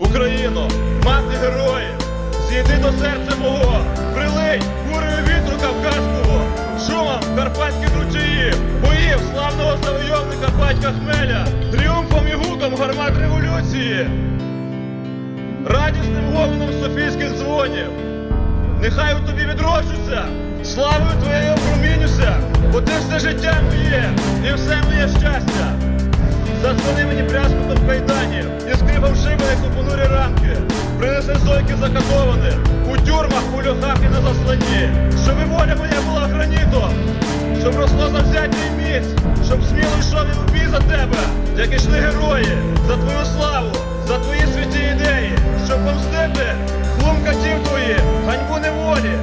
Україно, мати героїв, зійди до серця мого, прилий бурею вітру кавказького, шумом карпатських ручаїв, боїв славного завойовника батька Хмеля, тріумфом і гуком гармат революції, радісним гомоном софійських дзвонів. Нехай у тобі відроджуся, славою твоєю промінюся, бо ти все життя моє і все моє щастя. Зазвони мені пряскутом Принеси зойки закатованих у тюрмах, у льохах і на засланні. Щоб і воля моя була гранітом, щоб росло завзяття і міць, щоб сміло йшов і бій за тебе, як ішли герої, за твою славу, за твої святі ідеї, щоб помстити глум катів твоїх, ганьбу неволі,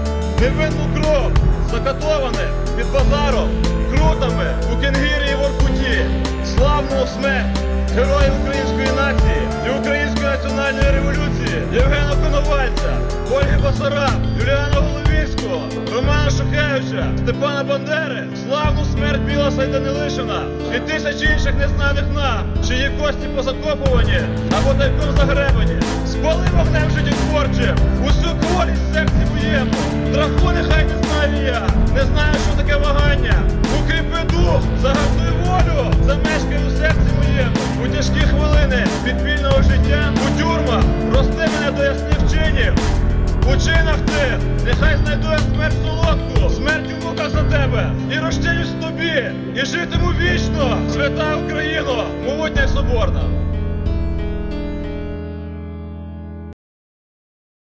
невинну кров, закатоване під базаром, крутами у Кенгірі і Воркуті, славну смерть героїв української нації і української національної революції Ольги Басара, Юліана Головіцького, Романа Шухевича, Степана Бандери, славну смерть Білоса і Данилишина і тисяч інших незнаних нам, чиї кості позакопувані або тайком загребані. У чинах ти, нехай знайду я смерть солодку, смерть у за тебе, і розчинюсь тобі, і житиму вічно, свята Україно, могутня й соборна.